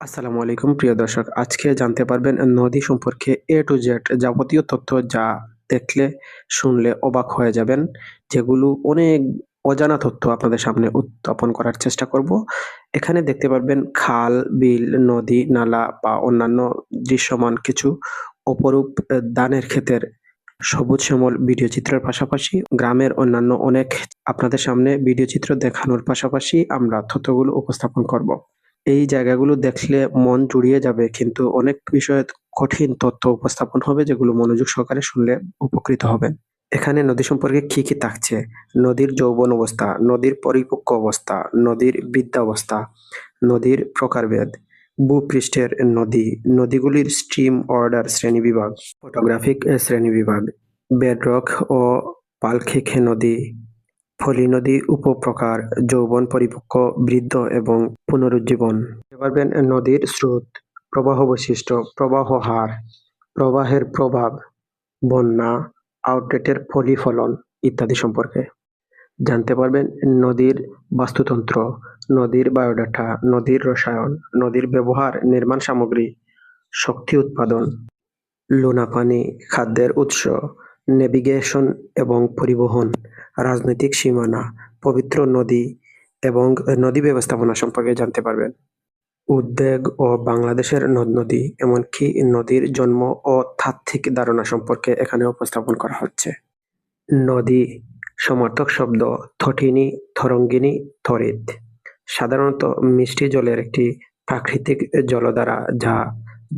আসসালামু আলাইকুম, প্রিয় দর্শক। আজকে জানতে পারবেন নদী সম্পর্কে এ টু জেড যাবতীয় তথ্য যা দেখলে, শুনলে অবাক হয়ে যাবেন, যেগুলো অনেক অজানা তথ্য আপনাদের সামনে উত্থাপন করার চেষ্টা করব। এখানে দেখতে পারবেন খাল, বিল, নদী, নালা বা অন্যান্য দৃশ্যমান কিছু অপরূপ দানের ক্ষেতের সবুজ শ্যামল ভিডিও চিত্রের পাশাপাশি গ্রামের অন্যান্য অনেক আপনাদের সামনে ভিডিও চিত্র দেখানোর পাশাপাশি আমরা তথ্যগুলো উপস্থাপন করব। এই জায়গাগুলো দেখলে মন জুড়িয়ে যাবে, কিন্তু অনেক বিষয়ে কঠিন তথ্য উপস্থাপন হবে যেগুলো মনোযোগ সহকারে শুনলে উপকৃত হবেন এখানে নদী সম্পর্কে কি কি থাকছে? নদীর যৌবন অবস্থা, নদীর পরিপক্ক অবস্থা, নদীর বৃদ্ধা অবস্থা, নদীর প্রকারভেদ, ভূপৃষ্ঠের নদী, নদীগুলির স্ট্রিম অর্ডার শ্রেণীবিভাগ ফটোগ্রাফিক শ্রেণীবিভাগ বেডরক ও পালখিক নদী ফলি নদী উপপ্রকার, যৌবন পরিপক্ক, বৃদ্ধ এবং পুনরুজ্জীবন। নদীর স্রোত, প্রবাহ বৈশিষ্ট্য, প্রবাহ হার, প্রবাহের প্রভাব, বন্যা আউটলেটের ফলিফলন ইত্যাদি সম্পর্কে। জানতে পারবেন, নদীর বাস্তুতন্ত্র, নদীর বায়োডাটা, নদীর রসায়ন, নদীর ব্যবহার, নির্মাণ সামগ্রী, শক্তি উৎপাদন, লোনা পানি, খাদ্যের উৎস নেভিগেশন এবং পরিবহন, রাজনৈতিক সীমানা, পবিত্র নদী এবং নদী ব্যবস্থাপনা সম্পর্কে জানতে পারবেন। উদ্বেগ ও বাংলাদেশের নদ-নদী এমনকি নদীর জন্ম ও তাত্ত্বিক ধারণা সম্পর্কে এখানে উপস্থাপন করা হচ্ছে। নদী সমর্থক শব্দ থটিনি, থরঙ্গিনী, থরিত। সাধারণত মিষ্টি জলের একটি প্রাকৃতিক জলধারা যা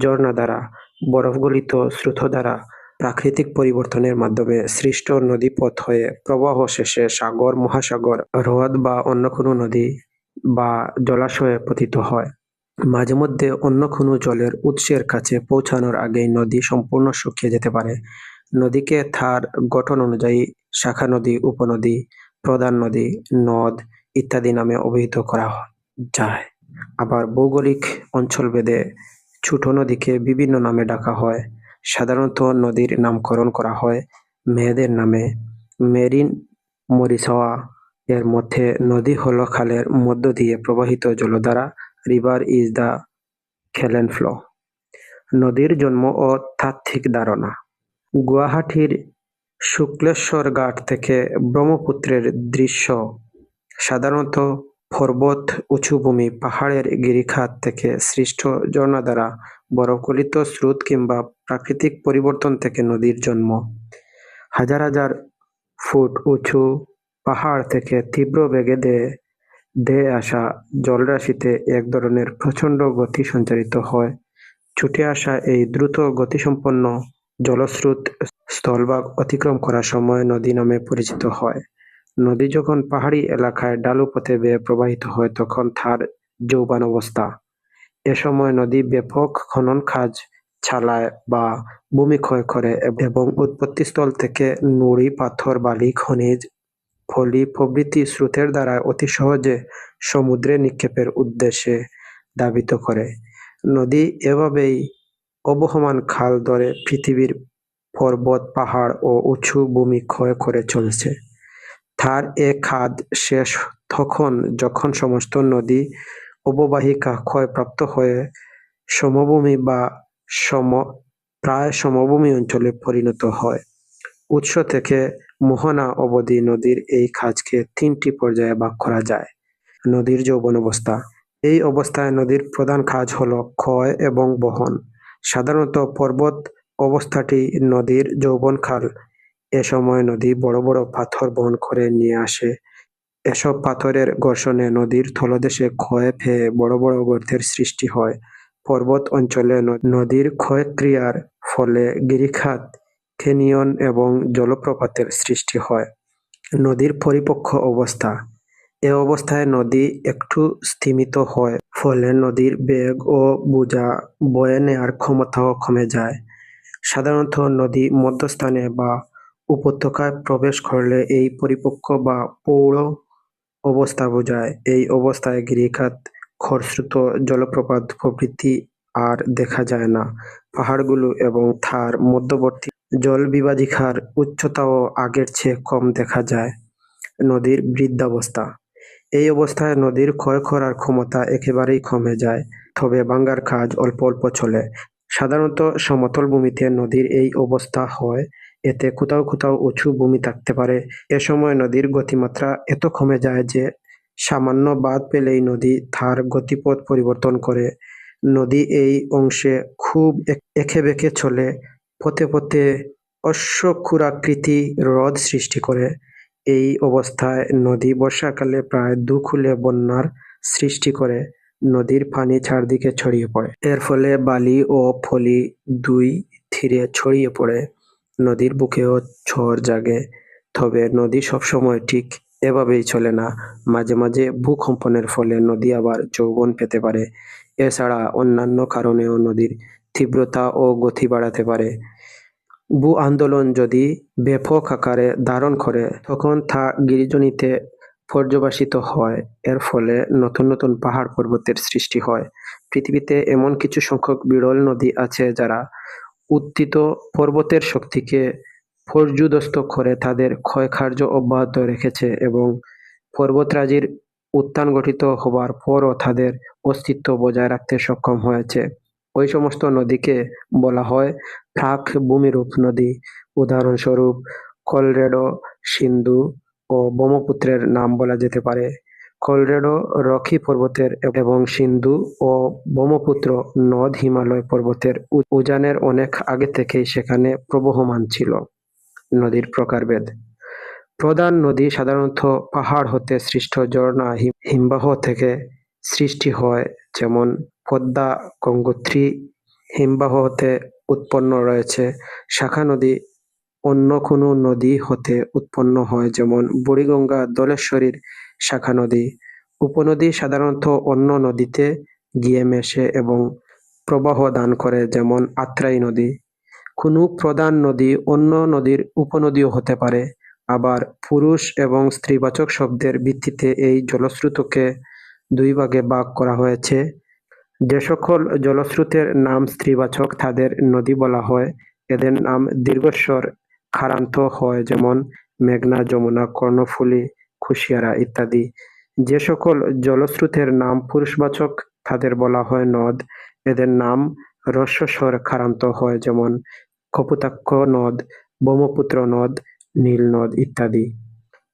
ঝর্ণা দ্বারা, বরফগলিত স্রোত দ্বারা প্রাকৃতিক পরিবর্তনের মাধ্যমে সৃষ্ট নদীপথ হয়ে প্রবাহ শেষে সাগর, মহাসাগর, হ্রদ বা অন্য কোনো নদী বা জলাশয়ে পতিত হয়। মাঝে মধ্যে অন্য কোনো জলের উৎসের কাছে পৌঁছানোর আগেই নদী সম্পূর্ণ শুকিয়ে যেতে পারে। নদীকে তার গঠন অনুযায়ী শাখা নদী, উপনদী, প্রধান নদী, নদ ইত্যাদি নামে অভিহিত করা যায়। আবার ভৌগোলিক অঞ্চলভেদে ছোট নদীকে বিভিন্ন নামে ডাকা হয়। সাধারণত নদীর নামকরণ করা হয় মেয়েদের নামে। মেরিন মরিসাওয়া এর মধ্যে নদী হল খালের মধ্য দিয়ে প্রবাহিত জলধারা, রিভার ইজ দ্য খেলেন ফ্লো নদীর জন্ম ও তাত্ত্বিক ধারণা। গুয়াহাটির শুক্লেশ্বর ঘাট থেকে ব্রহ্মপুত্রের দৃশ্য। সাধারণত পর্বত উঁচুভূমি পাহাড়ের গিরিখাত থেকে সৃষ্ট ঝর্ণা দ্বারা বরফগলিত স্রোত কিংবা প্রাকৃতিক পরিবর্তন থেকে নদীর জন্ম। হাজার হাজার ফুট উঁচু পাহাড় থেকে তীব্র বেগে দে দে আসা জলরাশিতে এক ধরনের প্রচণ্ড গতি সঞ্চারিত হয়। ছুটে আসা এই দ্রুত গতিসম্পন্ন জলস্রোত স্থলভাগ অতিক্রম করার সময় নদী নামে পরিচিত হয়। নদী যখন পাহাড়ি এলাকায় ডালু পথে বেয়ে প্রবাহিত হয়, তখন তার যৌবান অবস্থা। এ সময় নদী ব্যাপক খনন কাজ চালায় বা ভূমি ক্ষয় করে এবং উৎপত্তিস্থল থেকে নুড়ি, পাথর, বালি, খনিজ, ফলি প্রভৃতি স্রোতের দ্বারা অতি সহজে সমুদ্রে নিক্ষেপের উদ্দেশ্যে ধাবিত করে। নদী এভাবেই অবহমান খাল ধরে পৃথিবীর পর্বত, পাহাড় ও উঁচু ভূমি ক্ষয় করে চলছে। তার এ খাদ শেষ তখন যখন সমস্ত নদী অববাহিকা ক্ষয়প্রাপ্ত হয়ে সমভূমি বা সম, প্রায় সমভূমি অঞ্চলে পরিণত হয়। উৎস থেকে মোহনা অবধি নদীর এই খাজকে তিনটি পর্যায়ে ভাগ করা যায়। নদীর যৌবন অবস্থা। এই অবস্থায় নদীর প্রধান কাজ হল ক্ষয় এবং বহন। সাধারণত পর্বত অবস্থাটি নদীর যৌবন খাল এ সময় নদী বড় বড় পাথর বহন করে নিয়ে আসে। এসব পাথরের ঘর্ষণে নদীর তলদেশে ক্ষয় পেয়ে বড় বড় গর্তের সৃষ্টি হয়। পর্বত অঞ্চলে নদীর ক্ষয়ক্রিয়ার ফলে গিরিখাত, ক্যানিয়ন এবং জলপ্রপাতের সৃষ্টি হয়। নদীর পরিপক্ক অবস্থা। এ অবস্থায় নদী একটু স্থিমিত হয়, ফলে নদীর বেগ ও বোঝা বয়ে নেওয়ার ক্ষমতাও কমে যায়। সাধারণত নদী মধ্যস্থানে বা উপত্যকায় প্রবেশ করলে এই পরিপক্ক বা পৌঢ় অবস্থা বোঝায়। এই অবস্থায় গিরিখাত খরস্রোত, জলপ্রপাত, প্রভৃতি আর দেখা যায় না। পাহাড়গুলো এবং তার মধ্যবর্তী জল জলবিভাজিকার উচ্চতাও আগের চেয়ে কম দেখা যায়। নদীর বৃদ্ধাবস্থা। এই অবস্থায় নদীর ক্ষয় করার ক্ষমতা একেবারেই কমে যায়, তবে ভাঙ্গার কাজ অল্প অল্প চলে। সাধারণত সমতল ভূমিতে নদীর এই অবস্থা হয় এতে কোথাও কোথাও উঁচু ভূমি থাকতে পারে। এ সময় নদীর গতিমাত্রা এত কমে যায় যে সামান্য বাদ পেলেই নদী তার গতিপথ পরিবর্তন করে। নদী এই অংশে খুব এঁকে বেঁকে চলে, পথে পথে অশ্বক্ষুরাকৃতি হ্রদ সৃষ্টি করে। এই অবস্থায় নদী বর্ষাকালে প্রায় দু খুলে বন্যার সৃষ্টি করে, নদীর পানি চারদিকে ছড়িয়ে পড়ে। এর ফলে বালি ও ফলি দুই ধীরে ছড়িয়ে পড়ে। নদীর বুকেও ঝড় জাগে, তবে নদী সবসময় ঠিক এভাবেই চলে না। মাঝে মাঝে ভূকম্পনের ফলে নদী আবার যৌবন পেতে পারে। এছাড়া অন্যান্য কারণেও নদীর তীব্রতা ও গতি বাড়াতে পারে। ভূ আন্দোলন যদি ব্যাপক আকারে ধারণ করে, তখন তা গিরিজনীতে পর্যবাসিত হয়। এর ফলে নতুন নতুন পাহাড় পর্বতের সৃষ্টি হয়। পৃথিবীতে এমন কিছু সংখ্যক বিরল নদী আছে যারা উত্থিত পর্বতের শক্তিকে পর্যুদস্ত করে তাদের ক্ষয়কার্য অব্যাহত রেখেছে এবং পর্বতরাজির উত্থান গঠিত হবার পরও তাদের অস্তিত্ব বজায় রাখতে সক্ষম হয়েছে। ওই সমস্ত নদীকে বলা হয় প্রাক ভূমিরূপ নদী। উদাহরণস্বরূপ কলরেডো সিন্ধু ও ব্রহ্মপুত্রের নাম বলা যেতে পারে। কলরেডো রকি পর্বতের এবং সিন্ধু ও ব্রহ্মপুত্র নদ হিমালয় পর্বতের উজানের অনেক আগে থেকেই সেখানে প্রবহমান ছিল। নদীর প্রকারভেদ। প্রধান নদী সাধারণত পাহাড় হতে সৃষ্ট ঝর্ণা হিম- হিমবাহ থেকে সৃষ্টি হয়, যেমন পদ্মা, গঙ্গোত্রী হিমবাহ হতে উৎপন্ন রয়েছে। শাখা নদী অন্য কোনো নদী হতে উৎপন্ন হয়, যেমন বুড়িগঙ্গা, দলেশ্বরীর শাখা নদী। উপনদী সাধারণত অন্য নদীতে গিয়ে মেশে এবং প্রবাহ দান করে, যেমন আত্রাই নদী। কোনো প্রধান নদী অন্য নদীর উপনদীও হতে পারে। আবার পুরুষ এবং স্ত্রীবাচক শব্দের ভিত্তিতে এই জলস্রোতকে দুই ভাগে ভাগ করা হয়েছে। যে সকল জলস্রোতের নাম স্ত্রীবাচক, তাদের নদী বলা হয়। এদের নাম দীর্ঘস্বর খারান্ত হয়, যেমন মেঘনা, যমুনা, কর্ণফুলী কুশিয়ারা ইত্যাদি। যে সকল জলস্রোতের নাম পুরুষবাচক, তাদের বলা হয় নদ। এদের নাম রস্বস্বর খারান্ত হয়, যেমন কপুতাক্ষ নদ, ব্রহ্মপুত্র নদ, নীল নদ ইত্যাদি।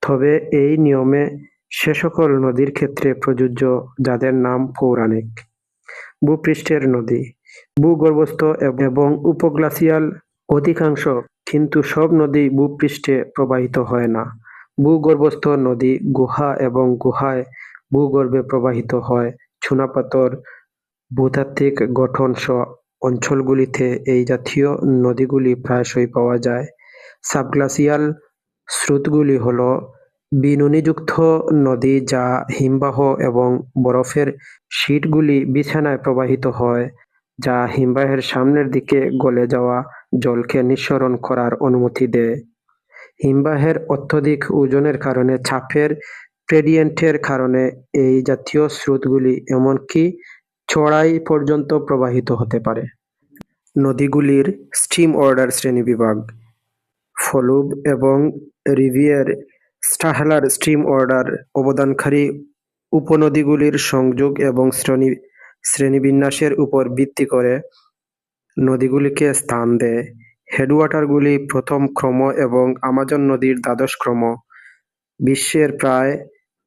তবে এই নিয়মে সে সকল নদীর ক্ষেত্রে প্রযোজ্য যাদের নাম পৌরাণিক। ভূপৃষ্ঠের নদী, ভূগর্ভস্থ এবং উপগ্লাসিয়াল অধিকাংশ, কিন্তু সব নদী ভূপৃষ্ঠে প্রবাহিত হয় না। ভূগর্ভস্থ নদী গুহা এবং গুহায় ভূগর্ভে প্রবাহিত হয়। চুনাপাথর ভূতাত্ত্বিক গঠন সহ অঞ্চলগুলিতে এই জাতীয় নদীগুলি প্রায়শই পাওয়া যায়। সাবগ্লাসিয়াল স্রোতগুলি হল বিনুনিযুক্ত নদী যা হিমবাহ এবং বরফের শীটগুলি বিছানায় প্রবাহিত হয়, যা হিমবাহের সামনের দিকে গলে যাওয়া জলকে নিঃসরণ করার অনুমতি দেয়। হিমবাহের অত্যধিক ওজনের কারণে চাপের গ্রেডিয়েন্টের কারণে এই জাতীয় স্রোতগুলি এমনকি চড়াই পর্যন্ত প্রবাহিত হতে পারে। নদীগুলির স্টিম অর্ডার শ্রেণীবিভাগ, ফলুব এবং রিভিয়ের স্টাহলার স্ট্রিম অর্ডার অবদানকারী উপনদীগুলির সংযোগ এবং শ্রেণি, শ্রেণীবিন্যাসের উপর ভিত্তি করে নদীগুলিকে স্থান দেয়। হেডওয়াটারগুলি প্রথম ক্রম এবং আমাজন নদীর দ্বাদশ ক্রম। বিশ্বের প্রায়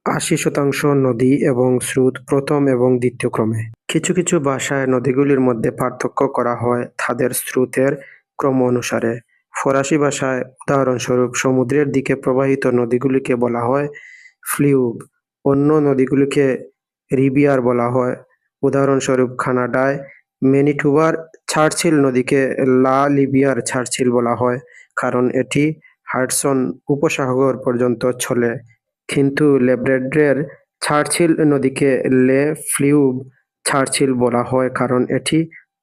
আশি শতাংশ নদী এবং স্রোত প্রথম এবং দ্বিতীয় ক্রমে। কিছু কিছু ভাষায় নদীগুলির মধ্যে পার্থক্য করা হয় তাদের স্রোতের ক্রম অনুসারে। ফরাসি ভাষায় উদাহরণস্বরূপ সমুদ্রের দিকে প্রবাহিত নদীগুলিকে বলা হয় ফ্লিউব অন্য নদীগুলিকে রিবিয়ার বলা হয়। উদাহরণস্বরূপ কানাডায় ম্যানিটোবার চার্চিল নদীকে লা লিবিয়ার চার্চিল বলা হয়, কারণ এটি হাডসন উপসাগর পর্যন্ত চলে। কিন্তু লেব্রেড্রের চার্চিল নদীকে লে ফ্লিউব চার্চিল বলা হয়, কারণ এটি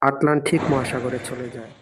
আটলান্টিক মহাসাগরে চলে যায়।